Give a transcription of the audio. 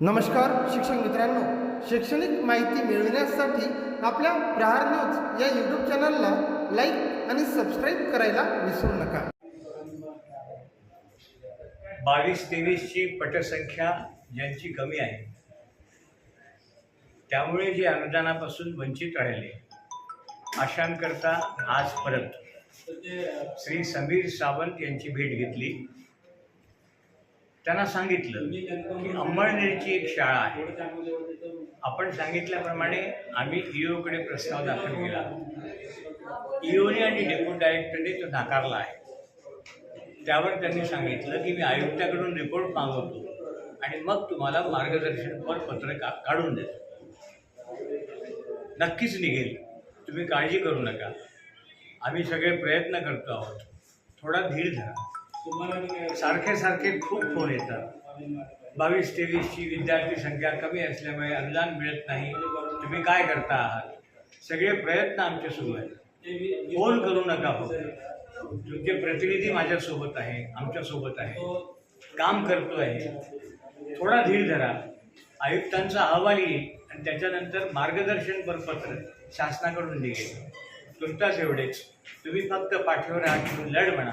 नमस्कार शिक्षक मित्रांनो. शैक्षणिक माहिती मिळविण्यासाठी आपल्या प्रहार न्यूज या यूट्यूब चॅनलला लाईक आणि सबस्क्राईब करायला विसरू नका. बावीस तेवीसची पटसंख्या ज्यांची कमी आहे त्यामुळे जे अनुदानापासून वंचित राहिले अशांकरता आज परत. श्री समीर सावंत यांची भेट घेतली. त्यांना सांगितलं की अंमळनेरची एक शाळा आहे. आपण सांगितल्याप्रमाणे आम्ही ईओकडे प्रस्ताव दाखल केला. ईओने आणि डेप्युटी डायरेक्टरने तो नाकारला आहे. त्यावर त्यांनी सांगितलं की मी आयुक्ताकडून रिपोर्ट मागवतो आणि मग तुम्हाला मार्गदर्शनपर पत्र का काढून देतो. नक्कीच निघेल. तुम्ही काळजी करू नका. आम्ही सगळे प्रयत्न करतो आहोत. थोडा धीर धरा. सारखे सारखे खूप फोन येतात. बावीस तेवीसची विद्यार्थी संख्या कमी असल्यामुळे अनुदान मिळत नाही. तुम्ही काय करता आहात? सगळे प्रयत्न आमचे सुरू आहेत. फोन करू नका हो. तुमचे प्रतिनिधी माझ्यासोबत आहे आमच्यासोबत आहे. काम करतो आहे थोडा धीर धरा. आयुक्तांचा अहवाल येईल आणि त्याच्यानंतर मार्गदर्शन बरपत्र शासनाकडून निघेल. तुमचाच एवढेच. तुम्ही फक्त पाठीवर हात ठेवून लढ म्हणा.